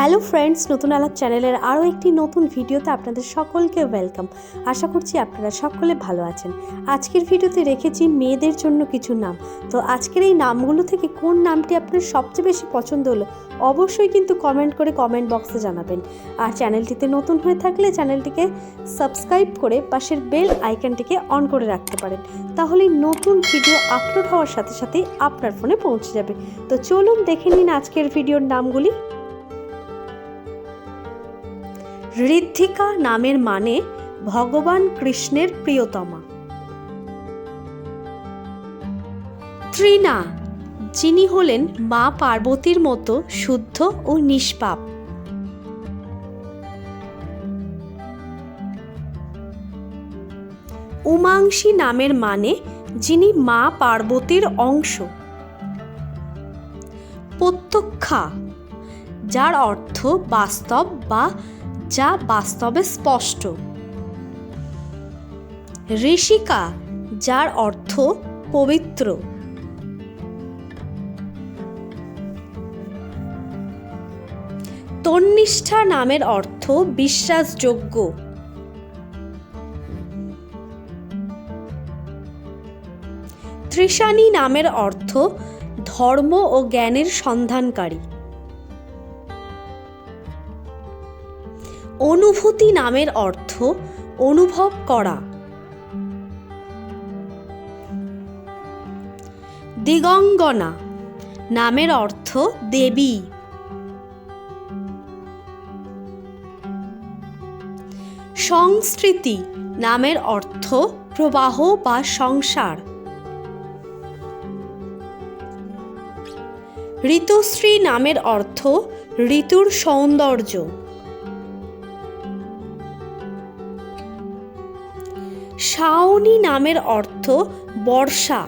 Hello friends, নতুন আলাপ চ্যানেলের আরও একটি নতুন ভিডিওতে আপনাদের সকলকে ওয়েলকাম। আশা করছি আপনারা সকলে ভালো আছেন। আজকের ভিডিওতে রেখেছি মেয়েদের জন্য কিছু নাম। তো আজকের এই নামগুলো থেকে কোন নামটি আপনার সবচেয়ে বেশি পছন্দ হলো, অবশ্যই কিন্তু কমেন্ট করে কমেন্ট বক্সে জানাবেন। আর চ্যানেলটিতে নতুন হয়ে থাকলে চ্যানেলটিকে সাবস্ক্রাইব করে পাশের বেল আইকনটিকে অন করে রাখতে পারেন। তাহলে নতুন ভিডিও আপলোড হওয়ার সাথে সাথেই আপনার ফোনে পৌঁছে যাবে। তো চলুন দেখে নিন আজকের ভিডিওর নামগুলি। ঋদ্ধিকা নামের মানে ভগবান কৃষ্ণের প্রিয়তমা। ত্রিনা যিনি হলেন মা পার্বতীর মতো শুদ্ধ ও নিষ্পাপ। উমাংসী নামের মানে যিনি মা পার্বতীর অংশ। প্রত্যক্ষা, যার অর্থ বাস্তব বা যা বাস্তবে স্পষ্ট। ঋষিকা, যার অর্থ পবিত্র। তন্নিষ্ঠা নামের অর্থ বিশ্বাসযোগ্য। ত্রিশানী নামের অর্থ ধর্ম ও জ্ঞানের সন্ধানকারী। অনুভূতি নামের অর্থ অনুভব করা। দিগঙ্গনা নামের অর্থ দেবী। সংস্কৃতি নামের অর্থ প্রবাহ বা সংসার। ঋতুশ্রী নামের অর্থ ঋতুর সৌন্দর্য। শাওনি নামের অর্থ বর্ষা।